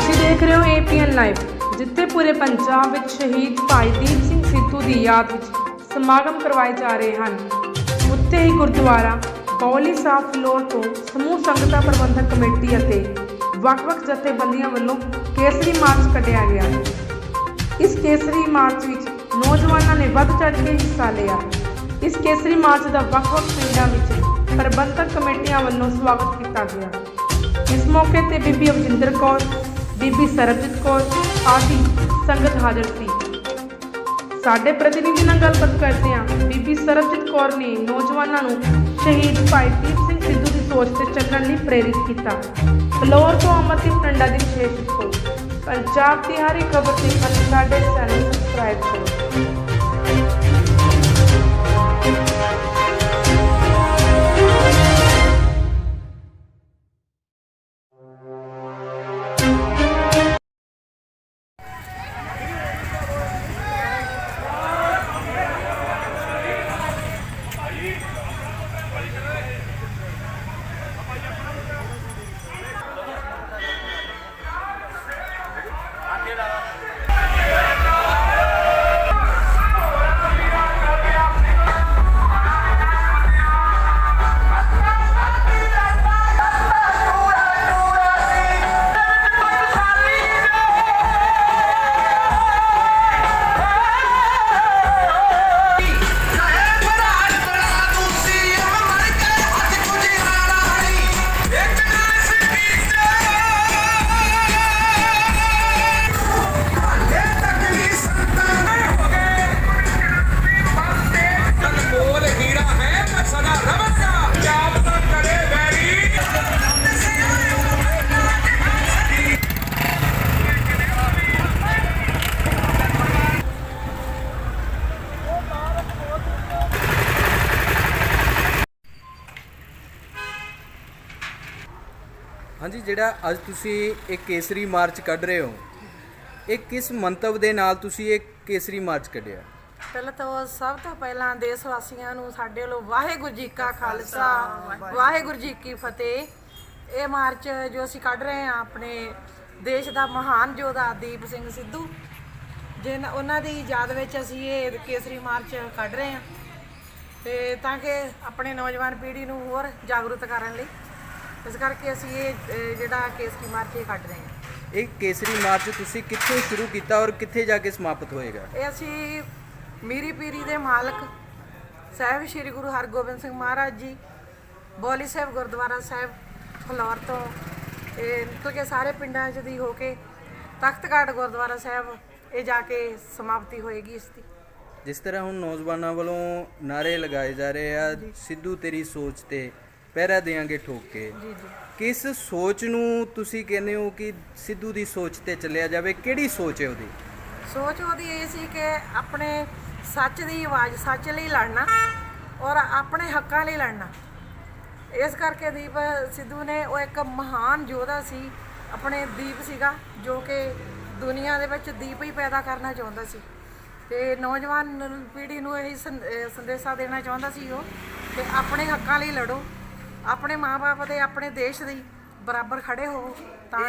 ਤੁਸੀਂ ਦੇਖ ਰਹੇ ਹੋ ਏਪੀਐਨ ਲਾਈਵ ਜਿੱਥੇ ਪੂਰੇ ਪੰਜਾਬ ਵਿੱਚ ਸ਼ਹੀਦ ਭਾਈ ਦੀਪ ਸਿੰਘ ਸਿੱਧੂ ਦੀ ਯਾਦ ਵਿੱਚ ਸਮਾਗਮ ਕਰਵਾਏ ਜਾ ਰਹੇ ਹਨ। ਉੱਥੇ ਹੀ ਗੁਰਦੁਆਰਾ, ਬੌਲੀ ਸਾਹਿਬ ਫਲੋਰ ਤੋਂ ਸਮੂਹ ਸੰਗਤਾਂ ਪ੍ਰਬੰਧਕ ਕਮੇਟੀ ਅਤੇ ਵੱਖ-ਵੱਖ ਜਥੇਬੰਦੀਆਂ ਵੱਲੋਂ ਕੇਸਰੀ ਮਾਰਚ ਕੱਢਿਆ ਗਿਆ। ਇਸ ਕੇਸਰੀ ਮਾਰਚ ਵਿੱਚ ਨੌਜਵਾਨਾਂ ਨੇ ਵੱਧ ਚੜ੍ਹ ਕੇ ਹਿੱਸਾ ਲਿਆ। ਇਸ ਕੇਸਰੀ ਮਾਰਚ ਦਾ ਵੱਖ-ਵੱਖ ਪਿੰਡਾਂ ਵਿੱਚ ਪ੍ਰਬੰਧਕ ਕਮੇਟੀਆਂ ਵੱਲੋਂ ਸਵਾਗਤ ਕੀਤਾ ਗਿਆ। ਇਸ ਮੌਕੇ ਤੇ ਬੀਬੀ ਅਵਜਿੰਦਰ ਕੌਰ ਬੀਬੀ ਸਰਬਜੀਤ ਕੌਰ ਆਦਿ ਸੰਗਤ ਹਾਜ਼ਰ ਸੀ। ਸਾਡੇ ਪ੍ਰਤੀਨਿਧੀ ਨਾਲ ਗੱਲਬਾਤ ਕਰਦੇ ਹਾਂ। ਬੀਬੀ ਸਰਬਜੀਤ ਕੌਰ ਨੇ ਨੌਜਵਾਨਾਂ ਨੂੰ ਸ਼ਹੀਦ ਭਾਈ ਦੀਪ ਸਿੰਘ ਸਿੱਧੂ ਦੀ ਸੋਚ ਤੇ ਚੱਲਣ ਲਈ ਪ੍ਰੇਰਿਤ ਕੀਤਾ। ਫਲੋਰ ਤੋਂ ਅਮਰਦੀਪ ਟੰਡਾ ਦੀ ਵਿਸ਼ੇਸ਼ ਰਿਪੋਰਟ। ਪੰਜਾਬ ਦੀ ਹਰ ਇੱਕ ਖਬਰ ਦੇਖਣ ਲਈ ਸਾਡੇ ਚੈਨਲ ਸਬਸਕ੍ਰਾਈਬ ਕਰੋ। ਹਾਂਜੀ, ਜਿਹੜਾ ਅੱਜ ਤੁਸੀਂ ਇਹ ਕੇਸਰੀ ਮਾਰਚ ਕੱਢ ਰਹੇ ਹੋ, ਇਹ ਕਿਸ ਮੰਤਵ ਦੇ ਨਾਲ ਤੁਸੀਂ ਇਹ ਕੇਸਰੀ ਮਾਰਚ ਕੱਢਿਆ? ਪਹਿਲਾਂ ਤਾਂ ਸਭ ਤੋਂ ਪਹਿਲਾਂ ਦੇਸ਼ ਵਾਸੀਆਂ ਨੂੰ ਸਾਡੇ ਵੱਲੋਂ ਵਾਹਿਗੁਰੂ ਜੀ ਕਾ ਖਾਲਸਾ, ਵਾਹਿਗੁਰੂ ਜੀ ਕੀ ਫਤਿਹ। ਇਹ ਮਾਰਚ ਜੋ ਅਸੀਂ ਕੱਢ ਰਹੇ ਹਾਂ, ਆਪਣੇ ਦੇਸ਼ ਦਾ ਮਹਾਨ ਯੋਧਾ ਦੀਪ ਸਿੰਘ ਸਿੱਧੂ, ਜਿਨ ਉਹਨਾਂ ਦੀ ਯਾਦ ਵਿੱਚ ਅਸੀਂ ਇਹ ਕੇਸਰੀ ਮਾਰਚ ਕੱਢ ਰਹੇ ਹਾਂ। ਤੇ ਤਾਂ ਕਿ ਆਪਣੇ ਨੌਜਵਾਨ ਪੀੜ੍ਹੀ ਨੂੰ ਹੋਰ ਜਾਗਰੂਕ ਕਰਨ ਲਈ। ਇਸ ਕਰਕੇ ਅਸੀਂ ਇਹ ਅਹ, ਜਿਹੜਾ ਕੇਸਰੀ ਮਾਰਚ ਇਹ ਕੱਢ ਰਹੇ ਹਾਂ। ਇਹ ਕੇਸਰੀ ਮਾਰਚ ਤੁਸੀਂ ਕਿੱਥੋਂ ਸ਼ੁਰੂ ਕੀਤਾ ਔਰ ਕਿੱਥੇ ਜਾ ਕੇ ਸਮਾਪਤ ਹੋਏਗਾ? ਇਹ ਅਸੀਂ ਮੀਰੀ ਪੀਰੀ ਦੇ ਮਾਲਕ ਸਾਹਿਬ ਸ੍ਰੀ ਗੁਰੂ ਹਰਗੋਬਿੰਦ ਸਿੰਘ ਮਹਾਰਾਜ ਜੀ ਬੋਲੀ ਸਾਹਿਬ ਗੁਰਦੁਆਰਾ ਸਾਹਿਬ ਫਲੌਰ ਤੋਂ ਇਹ ਨਿਕਲ ਕੇ ਸਾਰੇ ਪਿੰਡਾਂ 'ਚ ਦੀ ਹੋ ਕੇ ਤਖਤਗੜ੍ਹ ਗੁਰਦੁਆਰਾ ਸਾਹਿਬ ਇਹ ਜਾ ਕੇ ਸਮਾਪਤੀ ਹੋਏਗੀ ਇਸ ਦੀ। ਜਿਸ ਤਰ੍ਹਾਂ ਹੁਣ ਨੌਜਵਾਨਾਂ ਵੱਲੋਂ ਨਾਰੇ ਲਗਾਏ ਜਾ ਰਹੇ ਆ ਸਿੱਧੂ ਤੇਰੀ ਸੋਚ ਤੇ ਪਹਿਰਾ ਦੇਾਂਗੇ ਠੋਕ ਕੇ। ਜੀ ਜੀ। ਕਿਸ ਸੋਚ ਨੂੰ ਤੁਸੀਂ ਕਹਿੰਦੇ ਹੋ ਕਿ ਸਿੱਧੂ ਦੀ ਸੋਚ ਤੇ ਚੱਲਿਆ ਜਾਵੇ? ਕਿਹੜੀ ਸੋਚ ਹੈ ਉਹਦੀ? ਸੋਚ ਉਹਦੀ ਇਹ ਸੀ ਕਿ ਆਪਣੇ ਸੱਚ ਦੀ ਆਵਾਜ਼ ਸੱਚ ਲਈ ਲੜਨਾ ਔਰ ਆਪਣੇ ਹੱਕਾਂ ਲਈ ਲੜਨਾ। ਇਸ ਕਰਕੇ ਦੀਪ ਸਿੱਧੂ ਨੇ ਉਹ ਇੱਕ ਮਹਾਨ ਯੋਧਾ ਸੀ ਆਪਣੇ ਦੀਪ ਸੀਗਾ ਜੋ ਕਿ ਦੁਨੀਆ ਦੇ ਵਿੱਚ ਦੀਪ ਹੀ ਪੈਦਾ ਕਰਨਾ ਚਾਹੁੰਦਾ ਸੀ। ਤੇ ਨੌਜਵਾਨ ਪੀੜ੍ਹੀ ਨੂੰ ਇਹ ਸੰਦੇਸ਼ਾ ਦੇਣਾ ਚਾਹੁੰਦਾ ਸੀ ਉਹ ਕਿ ਆਪਣੇ ਹੱਕਾਂ ਲਈ ਲੜੋ। ਆਪਣੇ ਮਾਪੇ ਦੇ ਆਪਣੇ ਦੇਸ਼ ਲਈ ਬਰਾਬਰ ਖੜੇ ਹੋਵੋ ਤਾਂ